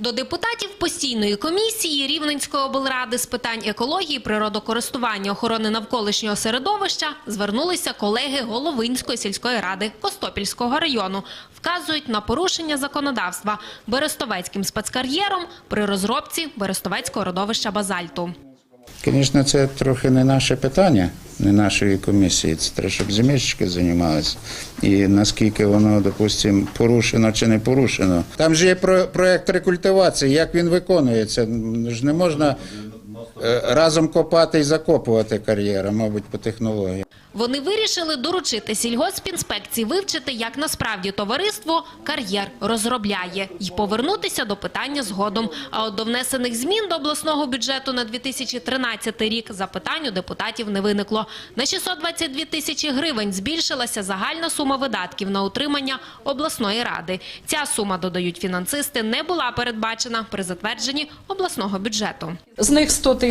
До депутатів постійної комісії Рівненської облради з питань екології, природокористування, охорони навколишнього середовища звернулися колеги Головинської сільської ради Костопільського району. Вказують на порушення законодавства Берестовецьким спецкар'єром при розробці Берестовецького родовища базальту. Звісно, це трохи не наше питання, не нашої комісії. Це треба, щоб земельщики займалися. І наскільки воно, допустимо, порушено чи не порушено. Там же є про- проект рекультивації, як він виконується. Ну, ж не можна разом копати і закопувати кар'єра, мабуть, по технології. Вони вирішили доручити сільгоспінспекції вивчити, як насправді товариство кар'єр розробляє і повернутися до питання згодом. А от до внесених змін до обласного бюджету на 2013 рік запитань у депутатів не виникло. На 622 тисячі гривень збільшилася загальна сума видатків на утримання обласної ради. Ця сума, додають фінансисти, не була передбачена при затвердженні обласного бюджету. З них 100 тисяч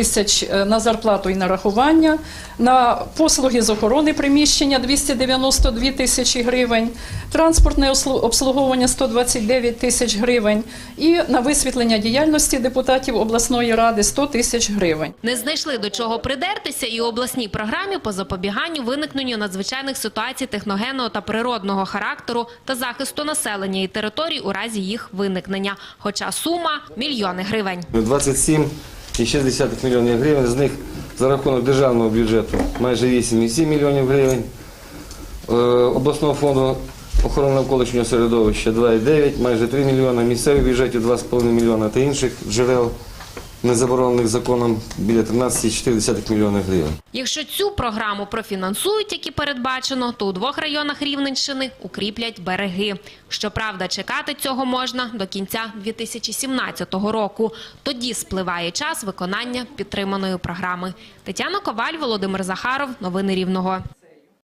е, на зарплату і нарахування, на послуги з охорони приміщення 292 тисячі гривень, транспортне ослу- обслуговування 129 тисяч гривень і на висвітлення діяльності депутатів обласної ради 100 тисяч гривень. Не знайшли до чого придертися і у обласній програмі по запобіганню виникненню надзвичайних ситуацій техногенного та природного характеру та захисту населення і територій у разі їх виникнення. Хоча сума – мільйони гривень. 27,6 мільйонів гривень, з них за рахунок державного бюджету майже 8,7 мільйонів гривень, Е, обласного фонду охорони навколишнього середовища 2,9, майже 3 мільйони, місцевих бюджетів 2,5 мільйона та інших джерел, не заборонених законом, біля 13,4 мільйонів гривень. Якщо цю програму профінансують, як і передбачено, то у двох районах Рівненщини укріплять береги. Щоправда, чекати цього можна до кінця 2017 року. Тоді спливає час виконання підтриманої програми. Тетяна Коваль, Володимир Захаров. Новини Рівного.